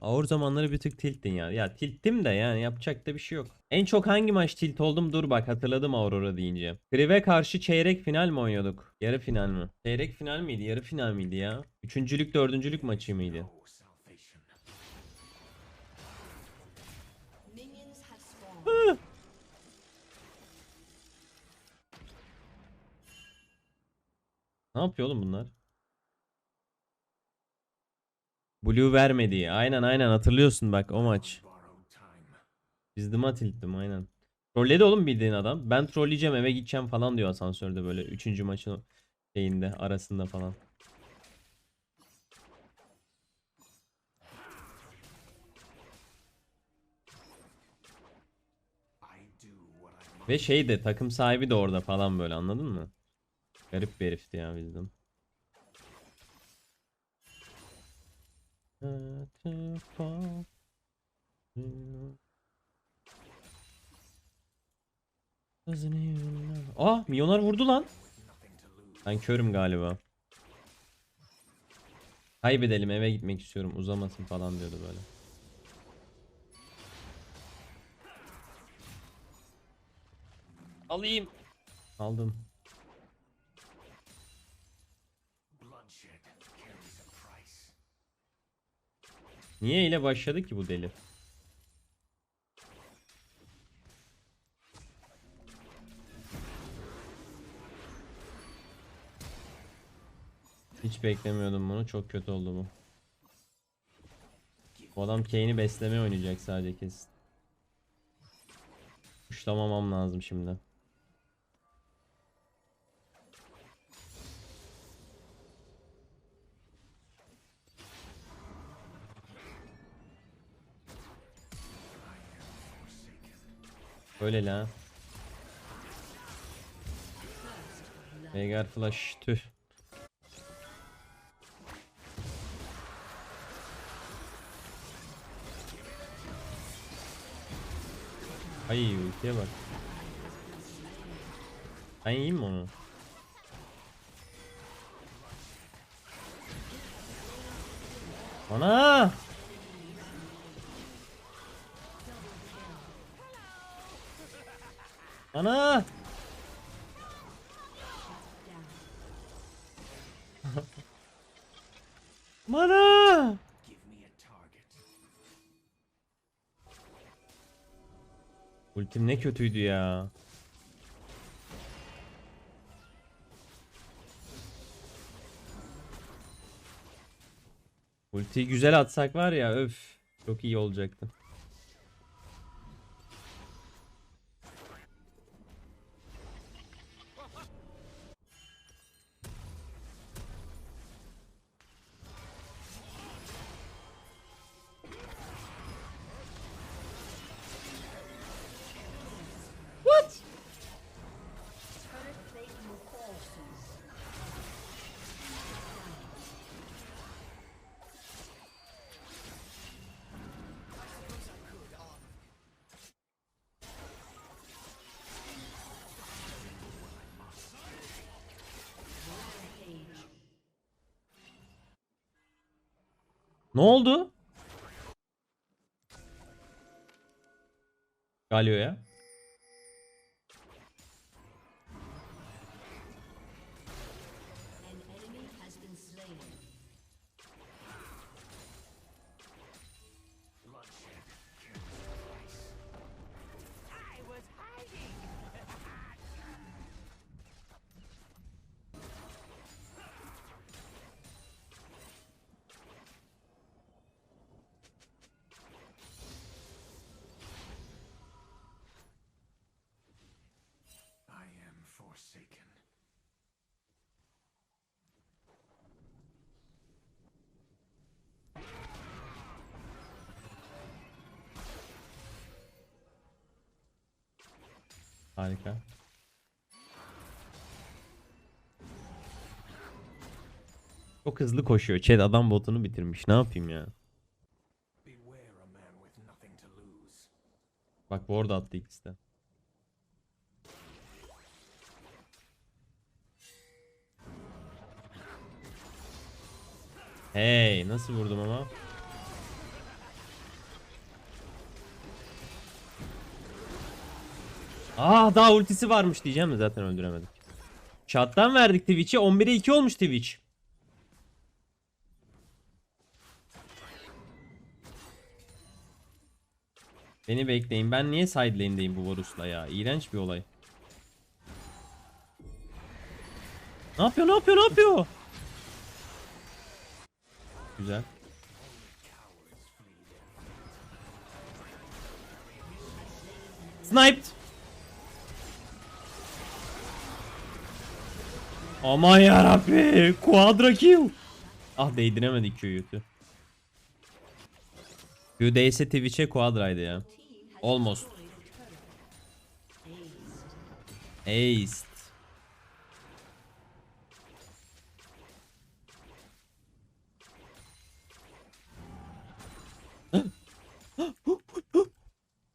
Ağır zamanları bir tık tilttin ya. Ya tilttim de yani yapacak da bir şey yok. En çok hangi maç tilt oldum? Dur bak hatırladım Aurora deyince. Krive karşı çeyrek final mi oynuyorduk? Yarı final mi? Çeyrek final miydi? Yarı final miydi ya? Üçüncülük dördüncülük maçı mıydı? Ne yapıyor oğlum bunlar? Blue vermedi. Aynen aynen hatırlıyorsun bak o maç. Bizdim tilttim aynen. Trolledi oğlum bildiğin adam. Ben trolleyeceğim eve gideceğim falan diyor asansörde böyle. Üçüncü maçın şeyinde arasında falan. Ve şey de takım sahibi de orada falan böyle anladın mı? Garip bir herifti ya bizdim. Aa milyonlar vurdu lan. Ben körüm galiba. Kaybedelim eve gitmek istiyorum uzamasın falan diyordu böyle. Alayım. Aldım. Niye ile başladı ki bu deli? Hiç beklemiyordum bunu. Çok kötü oldu bu. Bu adam Kane'i beslemeye oynayacak sadece kesin. Kuşlamamam lazım şimdi. Öyle la. Veigar flash tüh. Ay ultiye bak. Ben yiyeyim mi onu? Ana! Ana! Mana! Ultim ne kötüydü ya. Ultiyi güzel atsak var ya öf çok iyi olacaktı. Ne oldu? Galio'ya. Harika. Çok hızlı koşuyor. Chat adam botunu bitirmiş. Ne yapayım ya? Bak ward attı ikisi. Hey nasıl vurdum ama? Ah daha ultisi varmış diyeceğim de zaten öldüremedik. Chat'tan verdik Twitch'i. 11'e 2 olmuş Twitch. Beni bekleyin. Ben niye side lane'deyim bu Varus'la ya? İğrenç bir olay. Ne yapıyor? Ne yapıyor? Ne yapıyor? Güzel. Sniped. Aman yarabbi. Quadra kill. Ah değdiremedik Q'yu. Q değse Twitch'e quadraydı ya. Almost. Aced.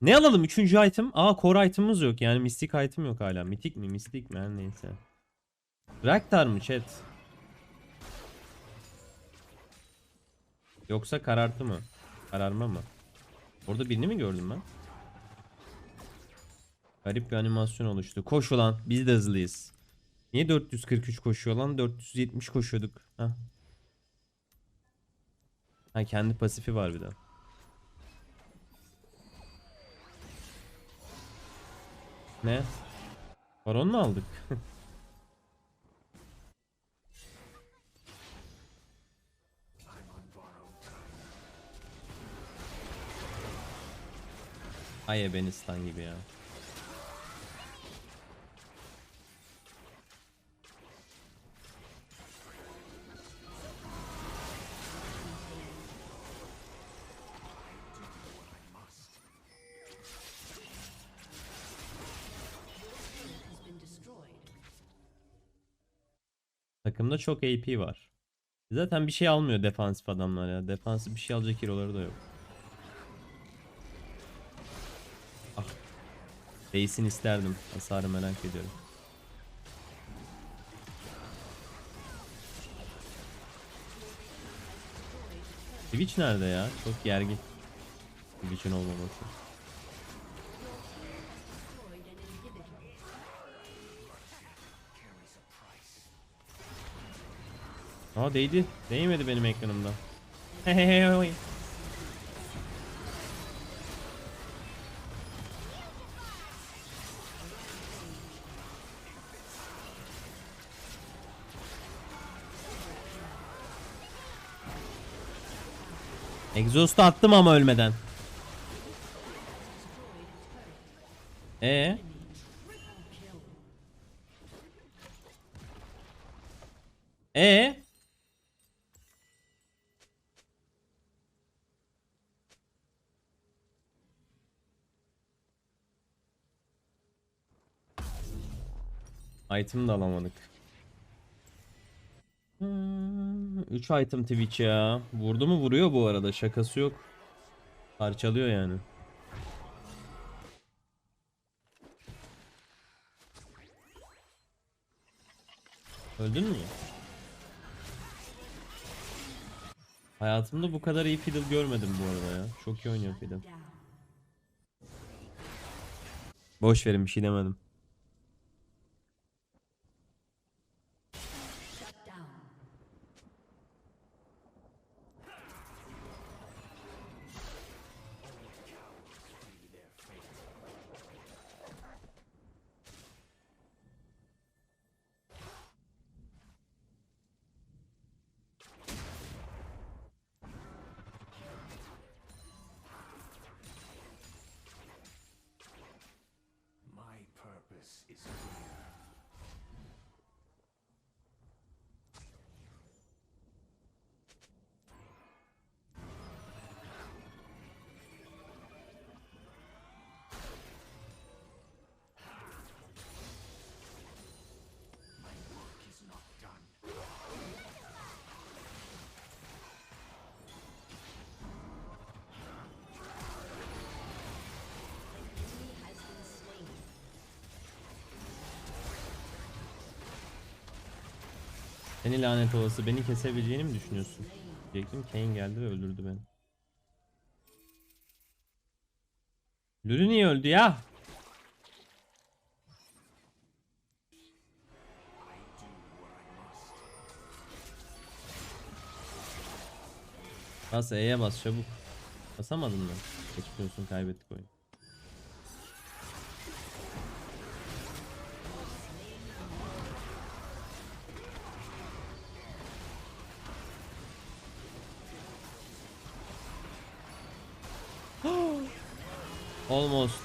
Ne alalım? Üçüncü item. Aa core item'ımız yok. Yani mystic item yok hala. Mythic mi? Mystic mi? Her neyse. Raktar mı chat? Yoksa karartı mı? Kararma mı? Orada birini mi gördüm ben? Garip bir animasyon oluştu. Koş ulan. Biz de hızlıyız. Niye 443 koşuyor lan? 470 koşuyorduk. Hah. Ha kendi pasifi var bir de. Ne? Baron mu aldık? Ay Ebenistan gibi ya. Takımda çok AP var. Zaten bir şey almıyor defansif adamlar ya. Defansif bir şey alacak hero'ları da yok. Base'ini isterdim. Hasarı merak ediyorum. Twitch nerede ya? Çok gergin. Twitch'in olmaması. Aa değdi. Değmedi benim ekranımda. Hehehe. Exhaust'u attım ama ölmeden. E E Item da alamadık. 3 item Twitch ya. Vurdu mu vuruyor bu arada şakası yok. Parçalıyor yani. Öldün mü? Hayatımda bu kadar iyi fiddle görmedim bu arada ya. Çok iyi oynuyor fiddle. Boş verin bir şey demedim. Seni lanet olası beni kesebileceğini mi düşünüyorsun? Diyecektim Kane geldi ve öldürdü beni. Lülü niye öldü ya? Bas E'ye bas çabuk. Basamadın mı? Geçmiyorsun kaybettik oyunu. Almost.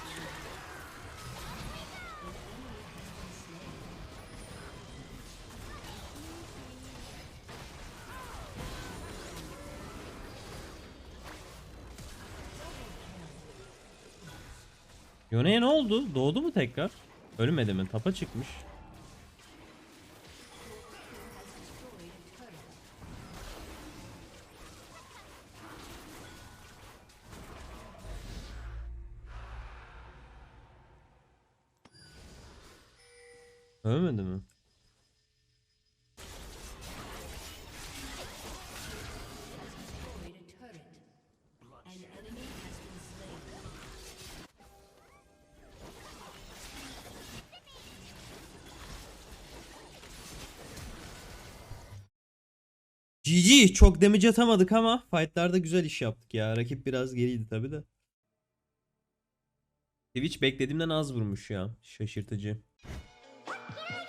Yone'ye ne oldu? Doğdu mu tekrar? Ölmedi mi? Tapa çıkmış. Been slain. GG çok damage atamadık ama fightlarda güzel iş yaptık ya. Rakip biraz geriydi tabi de. Twitch beklediğimden az vurmuş ya. Şaşırtıcı. キラ